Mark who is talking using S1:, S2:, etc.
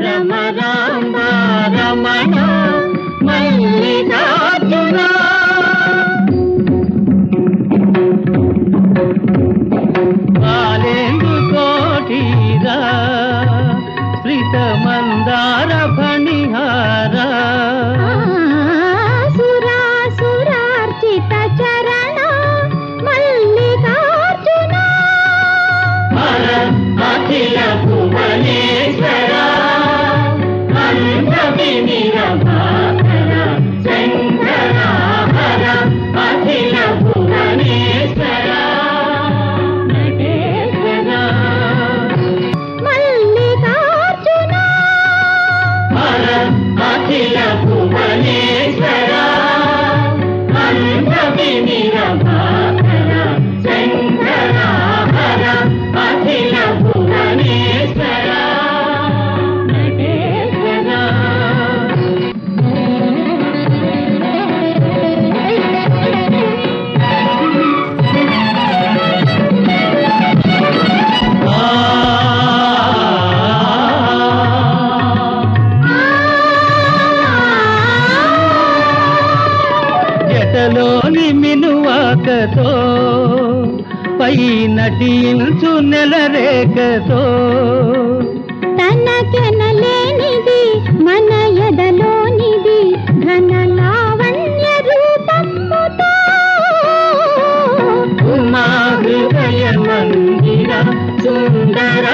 S1: రమ రామ రమణ మల్లికార్జున బాలేందు కోటిరా శ్రీత మందార ఫణిహారా మినువాకతో పై నటించు నెలరేఖతో
S2: తనకెనలేనిది మన ఎదలోనిది ఘన లావణ్య రూపముతో.
S1: ఉమా హృదయ మందిర సుందర